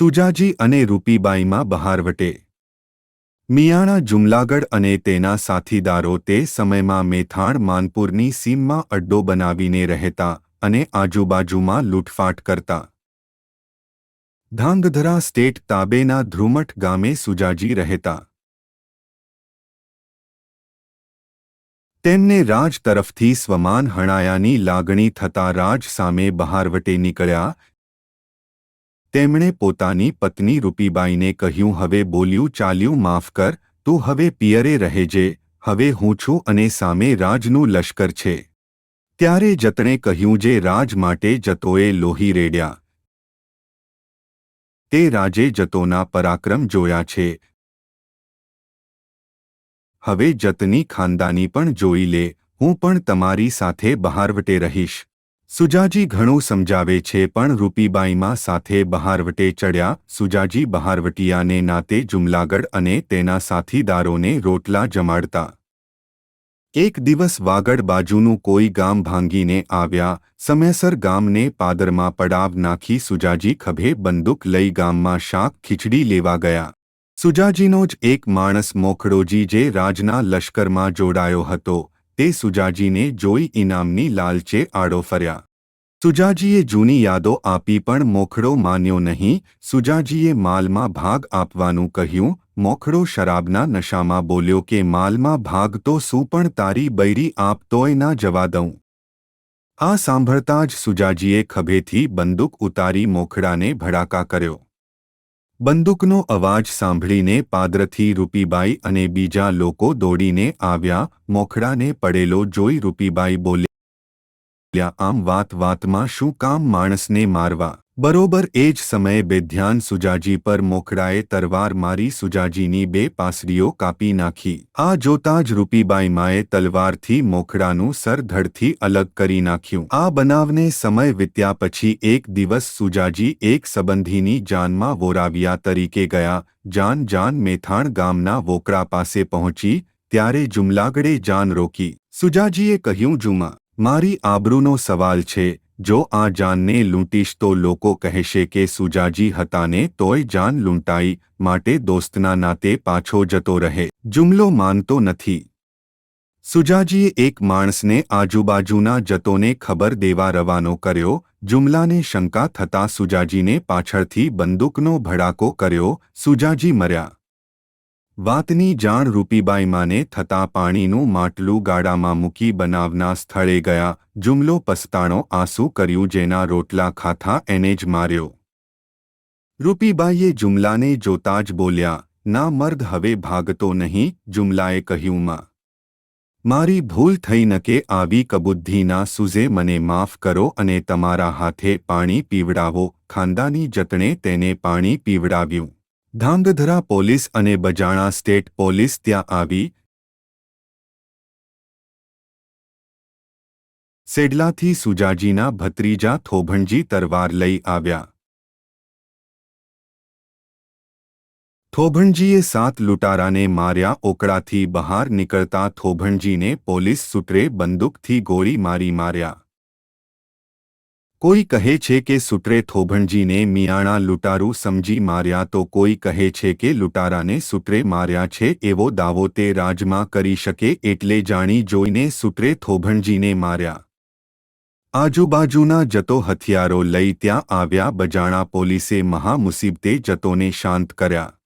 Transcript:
સુજાજી અને રૂપીબાઈમાં બહારવટે મિયાણા, જુમલાગઢ અને તેના સાથીદારો તે સમયમાં મેથાણ માનપુરની સીમમાં અડ્ડો બનાવીને રહેતા અને આજુબાજુમાં લૂંટફાટ કરતા. ધાંગધરા સ્ટેટ તાબેના ધ્રુમઠ ગામે સુજાજી રહેતા. તેમને રાજ તરફથી સ્વમાન હણાયાની લાગણી થતા રાજ સામે બહારવટે નીકળ્યા તેમણે પોતાની પત્ની રૂપીબાઈને કહ્યું, હવે બોલ્યું, ચાલ્યું, માફ કર, તું હવે પિયરે રહેજે હવે હું છું અને સામે રાજનું લશ્કર છે. ત્યારે જતણે કહ્યું, જે રાજ માટે જતોએ લોહી રેડ્યા, તે રાજે જતોના પરાક્રમ જોયા છે. હવે જતની ખાનદાની પણ જોઈ લે, હું પણ તમારી સાથે બહારવટે રહીશ. સુજાજી ઘણું સમજાવે છે પણ રૂપીબાઈમાં સાથે બહારવટે ચડ્યા, સુજાજી બહારવટિયાને નાતે જુમલાગઢ અને તેના સાથીદારોને રોટલા જમાડતા. એક દિવસ વાગડ બાજુનું કોઈ ગામ ભાંગીને આવ્યા, સમયસર ગામને પાદરમાં પડાવ નાખી સુજાજી ખભે બંદૂક લઈ ગામમાં શાક ખીચડી લેવા ગયા. સુજાજીનો જ એક માણસ મોખડોજી જે રાજના લશ્કરમાં જોડાયો હતો. તે સુજાજીને જોઈ ઇનામની લાલચે આડો ફર્યા. સુજાજીએ જૂની યાદો આપી પણ મોખડો માન્યો નહીં. સુજાજીએ માલમાં ભાગ આપવાનું કહ્યું. મોખડો શરાબના નશામાં બોલ્યો કે, માલમાં ભાગ તો શું પણ તારી બૈરી આપતોય ના જવા દઉં. આ સાંભળતા જ સુજાજીએ ખભેથી બંદૂક ઉતારી મોખડાને ભડાકા કર્યો. બંદૂકનો અવાજ સાંભળીને પાદરથી રૂપીબાઈ અને બીજા લોકો દોડીને આવ્યા, મોખડાને પડેલો જોઈ રૂપીબાઈ બોલ્યા, આમ વાત વાતમાં શું કામ માણસને મારવા? બરોબર એ જ સમયે બેધ્યાન સુજાજી પર મોખડાએ તરવાર મારી સુજાજીની બે પાસડીઓ કાપી નાખી. આ જોતા જ રૂપીબાઈ માએ તલવારથી મોખડાનું સર ધડથી અલગ કરી નાખ્યું. આ બનાવને સમય વીત્યા પછી એક દિવસ સુજાજી એક સંબંધીની જાનમાં વોરાવિયા તરીકે ગયા, જાન જાન મેથાણ ગામના વોકરા પાસે પહોંચી, ત્યારે જુમલાગડે જાન રોકી. સુજાજીએ કહ્યું, જુમા, મારી આબરૂનો સવાલ છે જો આ જાનને લૂંટીશ તો લોકો કહેશે કે સુજાજી હતાને તોય જાન લૂંટાઈ, માટે દોસ્તના નાતે પાછો જતો રહે. જુમલો માનતો નથી. સુજાજીએ એક માણસને આજુબાજુના જતોને ખબર દેવા રવાનો કર્યો. જુમલાને શંકા થતાં સુજાજીને પાછળથી બંદૂકનો ભડાકો કર્યો. સુજાજી મર્યા. વાતની જાણ રૂપીબાઈમાને થતાં પાણીનું માટલું ગાડામાં મૂકી બનાવના સ્થળે ગયા, જુમલો પસ્તાણો આંસુ કર્યું જેના રોટલા ખાથા એને જ માર્યો. રૂપીબાઈએ જુમલાને જોતા જ બોલ્યા, ના મર્દ, હવે ભાગતો નહીં, જુમલાએ કહ્યું માં. મારી ભૂલ થઈ નકે આવી કબુદ્ધિના સુઝે મને માફ કરો અને તમારા હાથે પાણી પીવડાવો. ખાનદાની જતણે તેને પાણી પીવડાવ્યું. ધાંગધરા પોલીસ અને બજાણા સ્ટેટ પોલીસ ત્યાં આવી. સેડલાથી સુજાજીના ભત્રીજા થોભણજી તરવાર લઈ આવ્યા. થોભણજીએ સાત લૂંટારાને માર્યા, ઓકળાથી બહાર નીકળતા થોભણજીને પોલીસ સૂત્રે બંદૂકથી ગોળી મારી માર્યા. કોઈ કહે છે કે સૂત્રે થોભણજીને મિયાણા લૂંટારું સમજી માર્યા તો કોઈ કહે છે કે લૂંટારાને સૂત્રે માર્યા છે એવો દાવો તે રાજમાં કરી શકે એટલે જાણી જોઈને સૂત્રે થોભણજીને માર્યા. આજુબાજુના જતો હથિયારો લઈ ત્યાં આવ્યા બજાણા પોલીસે મહામુસીબતે જતોને શાંત કર્યા.